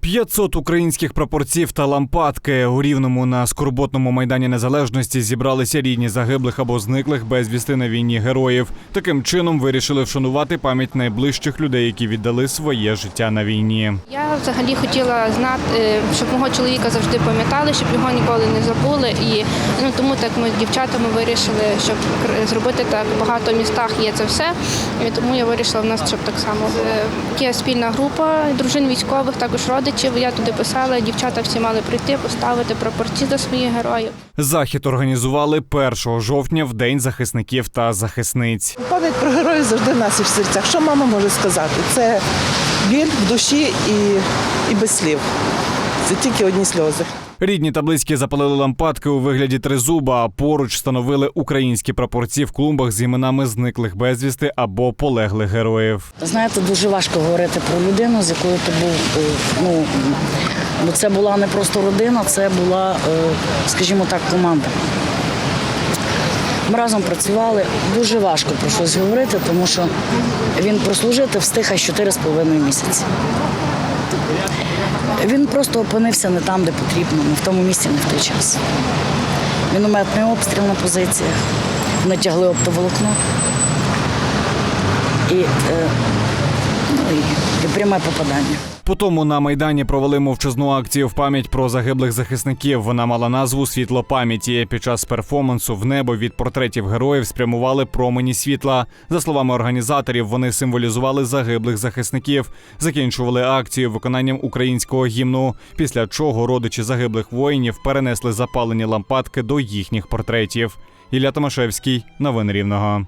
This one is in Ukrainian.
500 українських прапорців та лампадки у рівному на скорботному майдані незалежності зібралися рідні загиблих або зниклих безвісти на війні героїв. Таким чином вирішили вшанувати пам'ять найближчих людей, які віддали своє життя на війні. Я взагалі хотіла знати, е, щоб мого чоловіка завжди пам'ятали, щоб його ніколи не забули. І ну тому так ми з дівчатами вирішили, щоб зробити так. Багато містах є це все. І тому я вирішила в нас, щоб так само Е, є спільна група дружин військових, також родичів. Я туди писала, дівчата всі мали прийти, поставити прапорці до своїх героїв. Захід організували 1 жовтня в День захисників та захисниць. Пам'ять про героїв завжди в нас і в серцях. Що мама може сказати? Це біль в душі і, і без слів. Це тільки одні сльози. Рідні та близькі запалили лампадки у вигляді тризуба, а поруч встановили українські прапорці в клумбах з іменами зниклих безвісти або полеглих героїв. Знаєте, дуже важко говорити про людину, з якою ти був. е, Ну, бо це була не просто родина, це була, е, скажімо так, команда. Ми разом працювали. Дуже важко про щось говорити, тому що він прослужити встиг аж 4,5 місяці. Він просто опинився не там, де потрібно, не в тому місці, не в той час. Мінометний обстріл на позиціях, натягли оптоволокно. І, е, пряме попадання. Потому на майдані провели мовчазну акцію в пам'ять про загиблих захисників. Вона мала назву Світло пам'яті. Під час перформансу в небо від портретів героїв спрямували промені світла. За словами організаторів, вони символізували загиблих захисників. Закінчували акцію виконанням українського гімну. Після чого родичі загиблих воїнів перенесли запалені лампадки до їхніх портретів. Ілля Томашевський, новини Рівного.